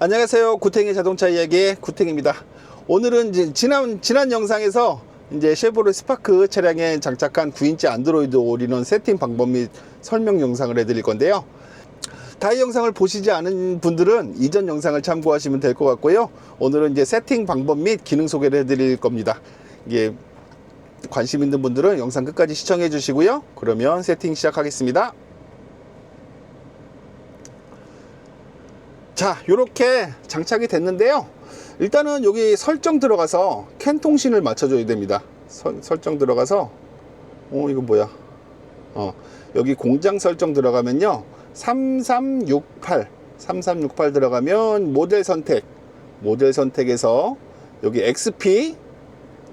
안녕하세요. 구탱의 자동차 이야기의 구탱입니다. 오늘은 지난 지난 영상에서 이제 쉐보레 스파크 차량에 장착한 9인치 안드로이드 올인원 세팅 방법 및 설명 영상을 해드릴 건데요. 다이 영상을 보시지 않은 분들은 이전 영상을 참고하시면 될 것 같고요. 오늘은 이제 세팅 방법 및 기능 소개를 해드릴 겁니다. 이게 관심 있는 분들은 영상 끝까지 시청해 주시고요. 그러면 세팅 시작하겠습니다. 자, 이렇게 장착이 됐는데요. 일단은 여기 설정 들어가서 캔 통신을 맞춰줘야 됩니다. 설, 설정 들어가서, 어, 이거 뭐야? 어, 여기 공장 설정 들어가면요. 3368, 3368 들어가면 모델 선택, 모델 선택에서 여기 XP,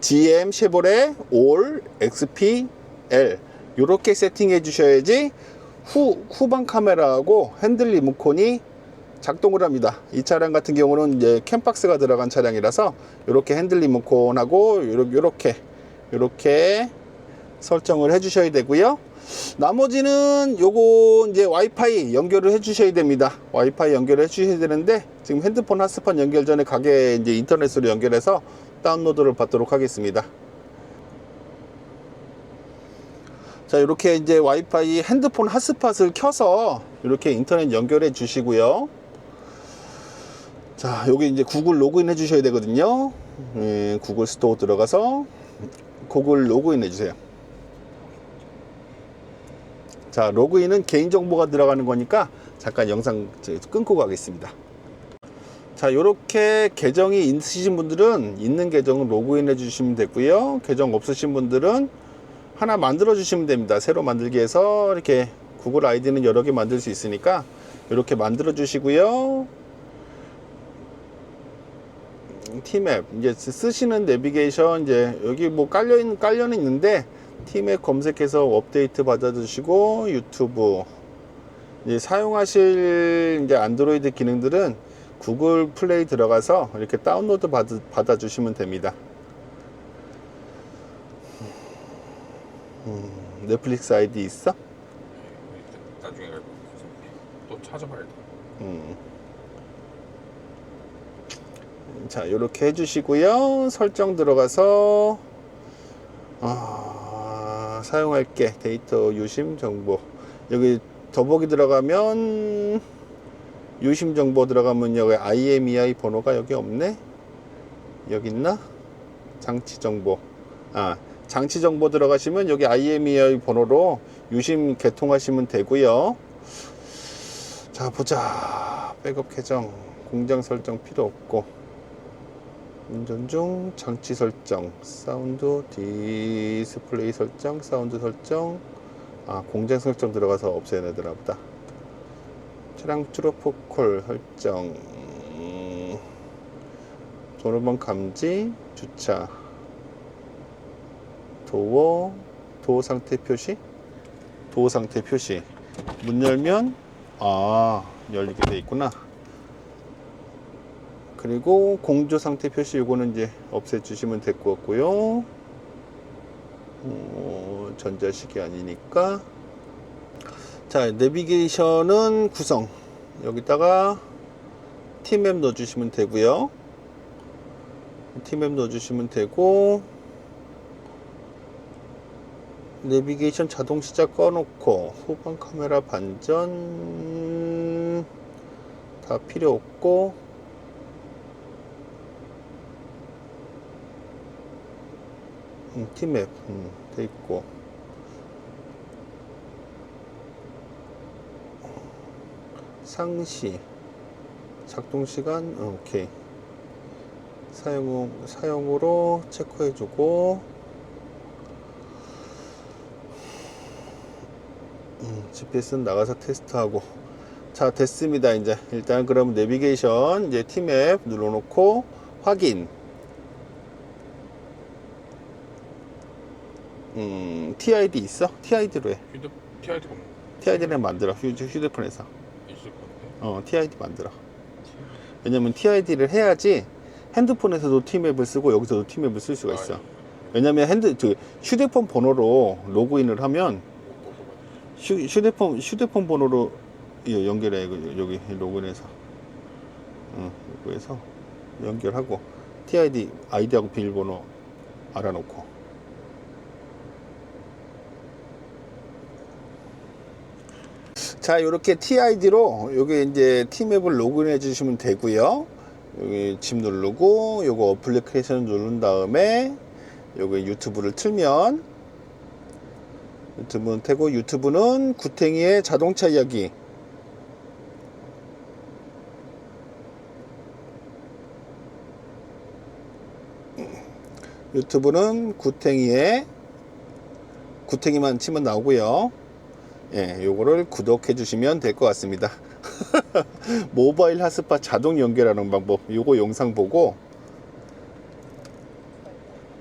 GM 쉐보레 올 XP L 이렇게 세팅해 주셔야지 후 후방 카메라하고 핸들 리모컨이 작동을 합니다. 이 차량 같은 경우는 이제 캠박스가 들어간 차량이라서 이렇게 핸들 리모컨하고 이렇게 이렇게 설정을 해 주셔야 되고요. 나머지는 요거 이제 와이파이 연결을 해 주셔야 됩니다. 와이파이 연결을 해 주셔야 되는데 지금 핸드폰 핫스팟 연결 전에 가게 이제 인터넷으로 연결해서 다운로드를 받도록 하겠습니다. 자, 이렇게 이제 와이파이 핸드폰 핫스팟을 켜서 이렇게 인터넷 연결해 주시고요. 자, 여기 이제 구글 로그인 해 주셔야 되거든요. 예, 구글 스토어 들어가서 구글 로그인 해 주세요. 자, 로그인은 개인정보가 들어가는 거니까 잠깐 영상 끊고 가겠습니다. 자, 이렇게 계정이 있으신 분들은 있는 계정을 로그인 해 주시면 되고요. 계정 없으신 분들은 하나 만들어 주시면 됩니다. 새로 만들기 위해서 이렇게 구글 아이디는 여러 개 만들 수 있으니까 이렇게 만들어 주시고요. 티맵 이제 쓰시는 내비게이션 이제 여기 뭐 깔려 있는 깔려는 있는데 티맵 검색해서 업데이트 받아주시고 유튜브 이제 사용하실 이제 안드로이드 기능들은 구글 플레이 들어가서 이렇게 다운로드 받아, 받아주시면 됩니다. 음, 넷플릭스 아이디 있어? 나중에 알고 또 찾아봐야 돼. 음. 자, 이렇게 해주시고요. 설정 들어가서 아, 사용할게 데이터 유심 정보 여기 더보기 들어가면 유심 정보 들어가면 여기 IMEI 번호가 여기 없네. 여기 있나? 장치 정보. 아, 장치 정보 들어가시면 여기 IMEI 번호로 유심 개통하시면 되고요. 자 보자 백업 계정 공장 설정 필요 없고 운전 중 장치 설정 사운드 디스플레이 설정 사운드 설정. 아 공장 설정 들어가서 되나 보다. 차량 트로포콜 설정. 음, 도로번 감지 주차. 도어 도어 상태 표시? 도어 상태 표시. 문 열면 아 열리게 돼 있구나 그리고 공조 상태 표시 요거는 이제 없애 주시면 될 것 같고요. 어, 전자식이 아니니까. 자 내비게이션은 구성. 여기다가 티맵 넣어 주시면 되고요. 티맵 넣어 주시면 되고 내비게이션 자동 시작 꺼놓고 후방 카메라 반전 다 필요 없고 음, 티맵 음, 돼 있고. 상시. 작동 시간 어, 오케이. 사용 사용으로 체크해주고. 음, GPS는 나가서 테스트하고. 자 됐습니다 이제. 일단 그럼 내비게이션 이제 티맵 눌러놓고 확인 음 TID 있어? TID로 해. 휴대 TID 가 TID를 만들어. 휴, 휴대폰에서. 있을 건데. 어 TID 만들어. 왜냐면 TID를 해야지 핸드폰에서도 티맵을 쓰고 여기서도 티맵을 쓸 수가 있어. 왜냐면 핸드 저 휴대폰 번호로 로그인을 하면 휴, 휴대폰 휴대폰 번호로 예, 연결해 그 여기 로그인해서. 응, 해서 연결하고 TID 아이디하고 비밀번호 알아놓고 자 이렇게 TID로 여기 이제 T맵을 로그인해 주시면 되고요 여기 집 누르고 요거 어플리케이션 누른 다음에 여기 유튜브를 틀면 유튜브는 되고 유튜브는 구탱이의 자동차 이야기 유튜브는 구탱이의 구탱이만 치면 나오고요. 예, 요거를 구독해 주시면 될 것 같습니다. 모바일 핫스팟 자동 연결하는 방법. 요거 영상 보고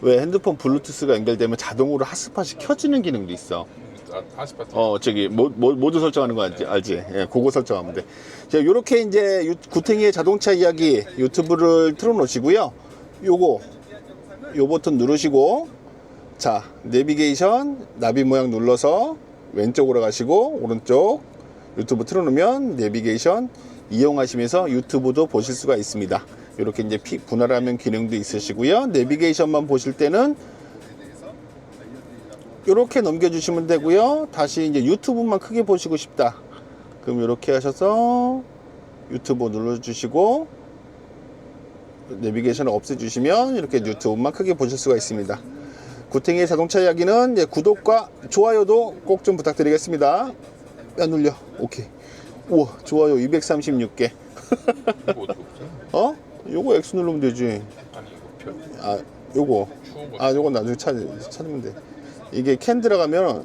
왜 핸드폰 블루투스가 연결되면 자동으로 핫스팟이 켜지는 기능도 있어. 아, 하스파트. 어 저기 모, 모, 모두 설정하는 거 알지? 알지? 예, 그거 설정하면 돼. 자, 요렇게 이제 유, 구탱이의 자동차 이야기 유튜브를 틀어놓으시고요. 요거 요 버튼 누르시고 자 내비게이션 나비 모양 눌러서 왼쪽으로 가시고 오른쪽 유튜브 틀어놓으면 내비게이션 이용하시면서 유튜브도 보실 수가 있습니다. 이렇게 이제 피, 분할하면 기능도 있으시고요. 내비게이션만 보실 때는 이렇게 넘겨주시면 되고요. 다시 이제 유튜브만 크게 보시고 싶다. 그럼 이렇게 하셔서 유튜브 눌러주시고 내비게이션을 없애주시면 이렇게 유튜브만 크게 보실 수가 있습니다. 구탱이의 자동차 이야기는 이제 구독과 좋아요도 꼭 좀 부탁드리겠습니다. 안 눌려. 오케이. 우와, 좋아요 236개. 이거 어디고 없어요? 어? 요거 X 누르면 되지. 아니 이거 표. 아, 요거. 아, 요건 나중에 찾, 찾으면 돼. 이게 캔 들어가면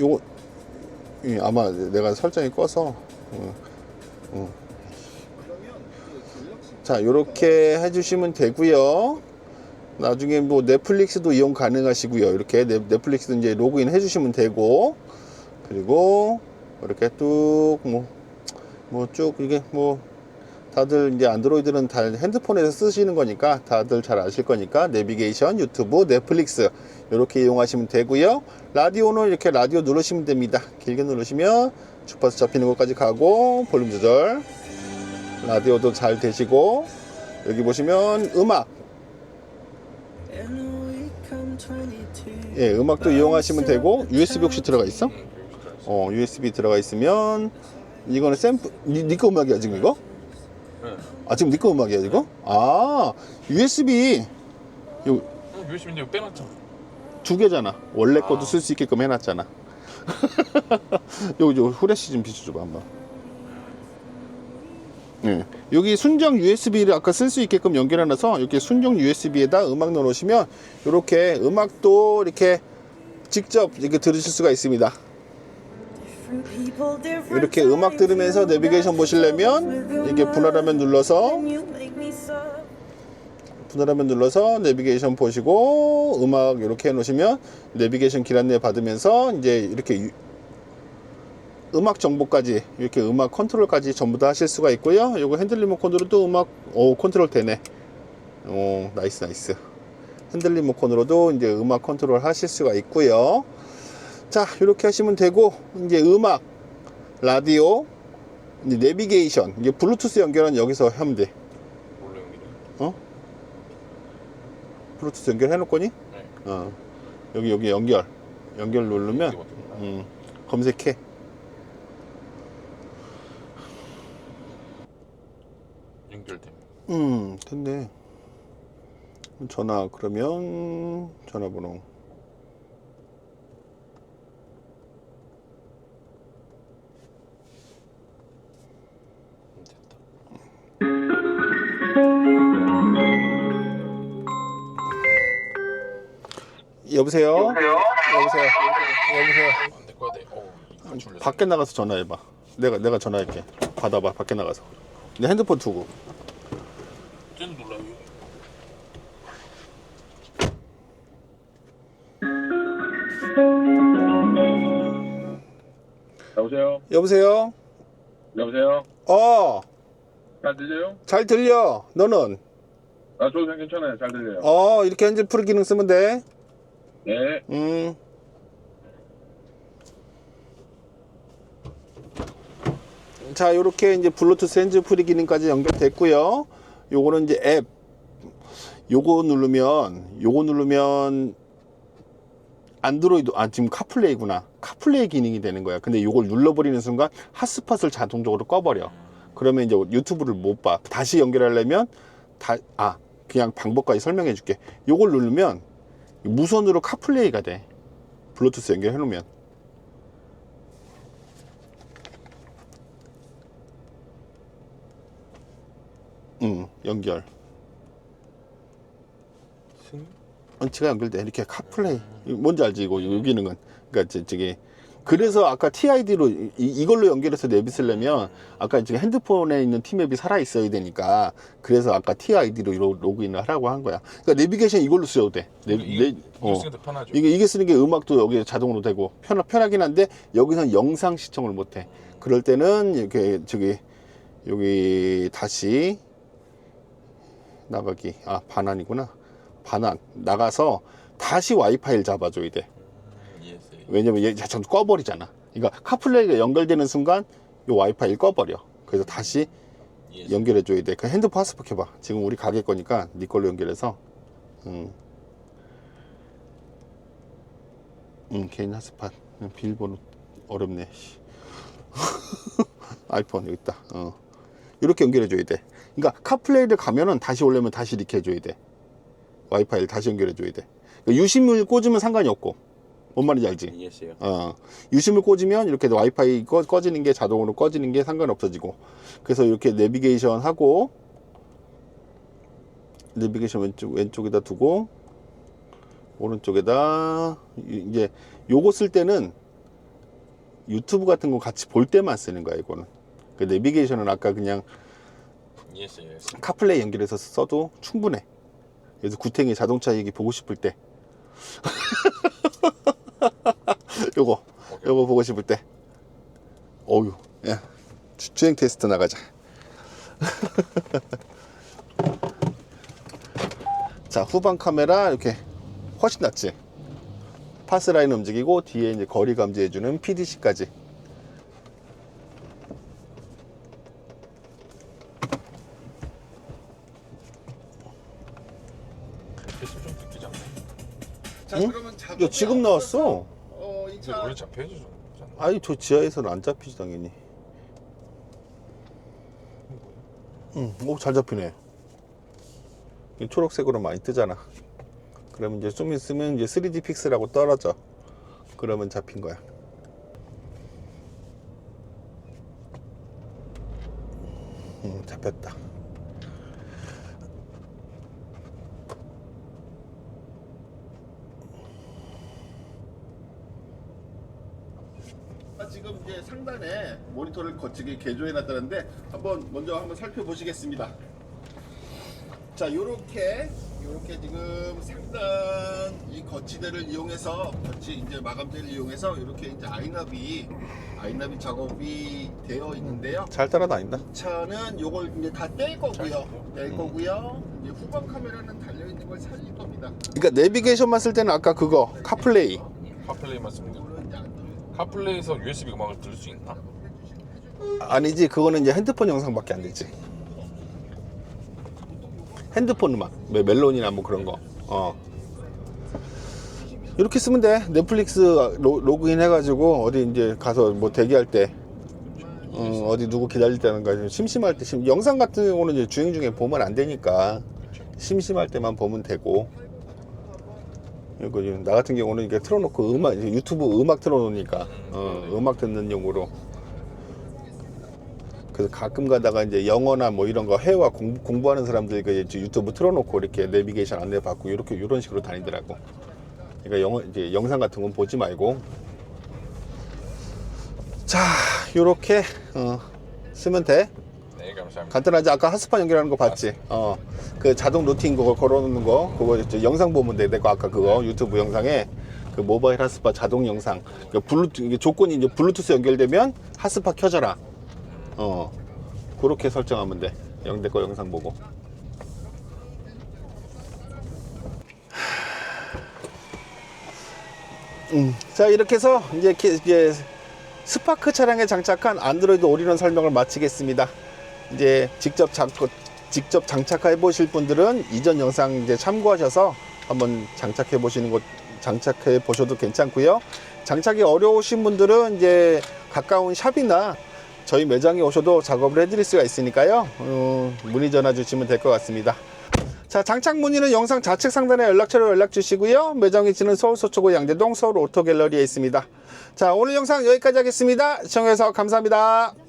요거 이 아마 내가 설정이 꺼서 어, 어. 자, 요렇게 해주시면 되고요. 나중에 뭐 넷플릭스도 이용 가능하시고요. 이렇게 넷- 넷플릭스도 이제 로그인 해주시면 되고 그리고 이렇게 뚝 뭐 뭐 쭉 이게 뭐 다들 이제 안드로이드는 다 핸드폰에서 쓰시는 거니까 다들 잘 아실 거니까 내비게이션, 유튜브, 넷플릭스 이렇게 이용하시면 되고요. 라디오는 이렇게 라디오 누르시면 됩니다. 길게 누르시면 주파수 잡히는 것까지 가고 볼륨 조절 라디오도 잘 되시고 여기 보시면 음악 예 음악도 이용하시면 되고 USB 혹시 들어가 있어? 있어. 어 USB 들어가 있으면 이거는 샘플 니, 니꺼 음악이야 지금 이거? 네. 아 지금 니꺼 음악이야 이거? 아 USB 요 어, USB 이거 빼놨잖아. 두 개잖아. 원래 아. 것도 쓸 수 있게끔 해놨잖아. 요, 요, 후레쉬 좀 비춰줘봐, 한번. 예. 여기 순정 USB를 아까 쓸 수 있게끔 연결해놔서 이렇게 순정 USB에다 음악 넣어놓으시면 이렇게 음악도 이렇게 직접 이렇게 들으실 수가 있습니다. 이렇게 음악 들으면서 내비게이션 보시려면 이게 분할하면 눌러서 분할하면 눌러서 내비게이션 보시고 음악 이렇게 해놓으시면 내비게이션 길 안내 받으면서 이제 이렇게 유- 음악 정보까지 이렇게 음악 컨트롤까지 전부 다 하실 수가 있고요. 요거 핸들 리모컨으로도 음악 오 컨트롤 되네. 오 나이스 나이스. 핸들 리모컨으로도 이제 음악 컨트롤 하실 수가 있고요. 자 이렇게 하시면 되고 이제 음악 라디오 이제 내비게이션 이제 블루투스 연결은 여기서 하면 돼. 어? 블루투스 연결해 놓을 거니? 네. 어. 여기 여기 연결. 연결 누르면 이거 몰라? 음, 검색해. 연결돼. 음, 됐네. 전화 그러면 전화번호. 음, 됐다. 여보세요? 여보세요? 여보세요? 안될 거야 돼. 어, 이거 줄려. 밖에 나가서 전화해 봐. 내가 내가 전화할게. 받아 봐. 밖에 나가서. 내 핸드폰 두고. 여보세요? 여보세요? 여보세요? 어, 잘 들려요? 잘 들려. 너는? 아, 저도 괜찮아요. 잘 들려요. 어, 이렇게 핸즈 프리 기능 쓰면 돼. 네. 음. 자, 요렇게 이제 블루투스 핸즈 프리 기능까지 연결됐고요. 요거는 이제 앱. 요거 누르면, 요거 누르면, 안드로이드, 아, 지금 카플레이구나. 카플레이 기능이 되는 거야. 근데 요걸 눌러버리는 순간 핫스팟을 자동적으로 꺼버려. 그러면 이제 유튜브를 못 봐. 다시 연결하려면, 다, 아, 그냥 방법까지 설명해 줄게. 요걸 누르면, 무선으로 카플레이가 돼. 블루투스 연결해 놓으면. 응, 연결. 언치가 연결돼. 이렇게 카플레이. 뭔지 알지, 이거, 이 기능은. 그니까, 저, 저기. 그래서 아까 TID로 이, 걸로 연결해서 내비 쓰려면 아까 지금 핸드폰에 있는 티맵이 살아 있어야 되니까 그래서 아까 TID로 로그인을 하라고 한 거야. 그러니까 내비게이션 이걸로 쓰여도 돼. 내, 이게 내- 어. 이게 이게 쓰는 게 음악도 여기 자동으로 되고 편 편하긴 한데 여기선 영상 시청을 못 해. 그럴 때는 이렇게 저기 여기 다시 나가기 아 반환이구나. 반환 나가서 다시 와이파이를 잡아줘야 돼. 음. 왜냐면 얘 자동 꺼버리잖아. 그러니까 카플레이가 연결되는 순간 이 와이파이를 꺼버려. 그래서 다시 ESA. 연결해 줘야 돼. 그 핸드폰 핫스팟 켜봐. 지금 우리 가게 거니까 네 걸로 연결해서. 음. 음, 개인 핫스팟. 음, 비밀번호 어렵네. 씨. 아이폰 여기 있다. 어. 이렇게 연결해 줘야 돼. 그러니까 카플레이를 가면은 다시 오려면 다시 이렇게 해줘야 돼. 와이파이를 다시 연결해 줘야 돼. 그러니까 유심을 꽂으면 상관이 없고. 뭔 말인지 알지? ESA요. 어, 유심을 꽂으면 이렇게 와이파이 꺼, 꺼지는 게 자동으로 꺼지는 게 상관없어지고 그래서 이렇게 내비게이션 하고 내비게이션 왼쪽 왼쪽에다 두고 오른쪽에다 이- 이제 요거 쓸 때는 유튜브 같은 거 같이 볼 때만 쓰는 거야 이거는 그 내비게이션은 아까 그냥 ESA. 카플레이 연결해서 써도 충분해. 그래서 구탱이 자동차 얘기 보고 싶을 때. 요거, 요거 보고 싶을 때. 어유, 야, 주- 주행 테스트 나가자. 자, 후방 카메라 이렇게 훨씬 낫지. 파스라인 움직이고 뒤에 이제 거리 감지해주는 PDC까지. 자, 응? 그러면 작업이 야, 지금 나왔어. 어, 이 근데 차 원래 잡혀야죠. 좀. 아이, 저 지하에서는 안 잡히지, 당연히. 응, 오, 잘 잡히네. 이 초록색으로 많이 뜨잖아. 그러면 이제 좀 있으면 이제 3D 픽스라고 떨어져. 그러면 잡힌 거야. 응, 잡혔다. 지금 이제 상단에 모니터를 거치게 개조해 놨다는데 한번 먼저 한번 살펴보시겠습니다. 자, 요렇게 요렇게 지금 상단 이 거치대를 이용해서 거치 이제 마감재를 이용해서 이렇게 이제 아이나비 아이나비 작업이 되어 있는데요. 잘 따라다닌다. 차는 요걸 이제 다 뗄 거고요. 뗄 거고요. 이제 후방 카메라는 달려 있는 걸 살릴 겁니다. 그러니까 내비게이션만 쓸 때는 아까 그거 카플레이 카플레이만 쓰면 돼요. 카플레이에서 USB 음악을 들을 수 있나? 아니지 그거는 이제 핸드폰 영상밖에 안 되지. 핸드폰 음악 뭐 멜론이나 뭐 그런 거. 어. 이렇게 쓰면 돼. 넷플릭스 로, 로그인 해가지고 어디 이제 가서 뭐 대기할 때 어, 어디 누구 기다릴 때는가 심심할 때 심, 영상 같은 경우는 이제 주행 중에 보면 안 되니까 심심할 때만 보면 되고 지금 나 같은 경우는 이게 틀어놓고 음악 유튜브 음악 틀어놓으니까 어, 음악 듣는 용으로 그래서 가끔 가다가 이제 영어나 뭐 이런 거 해외와 공부, 공부 하는 사람들 그 이제 유튜브 틀어놓고 이렇게 내비게이션 안내 받고 이렇게 이런 식으로 다니더라고. 그러니까 영어 이제 영상 같은 건 보지 말고 자 이렇게 어, 쓰면 돼. 네, 감사합니다. 간단하지 아까 핫스팟 연결하는 거 봤지? 어 그 자동 루팅 그거 걸어놓는 거 그거 이제 영상 보면 돼. 내가 아까 그거 유튜브 영상에 그 모바일 핫스팟 자동 영상 그 블루투 이게 조건이 이제 블루투스 연결되면 핫스팟 켜져라. 어 그렇게 설정하면 돼. 영대 거 영상 보고. 음, 자 이렇게 해서 이제, 키- 이제 스파크 차량에 장착한 안드로이드 올인원 설명을 마치겠습니다. 이제 직접 장, 직접 장착해 보실 분들은 이전 영상 이제 참고하셔서 한번 장착해 보시는 것 장착해 보셔도 괜찮고요. 장착이 어려우신 분들은 이제 가까운 샵이나 저희 매장에 오셔도 작업을 해드릴 수가 있으니까요. 어, 문의 전화 주시면 될 것 같습니다. 자, 장착 문의는 영상 좌측 상단에 연락처로 연락 주시고요. 매장 위치는 서울 서초구 양재동 서울 오토 갤러리에 있습니다. 자, 오늘 영상 여기까지 하겠습니다. 시청해주셔서 감사합니다.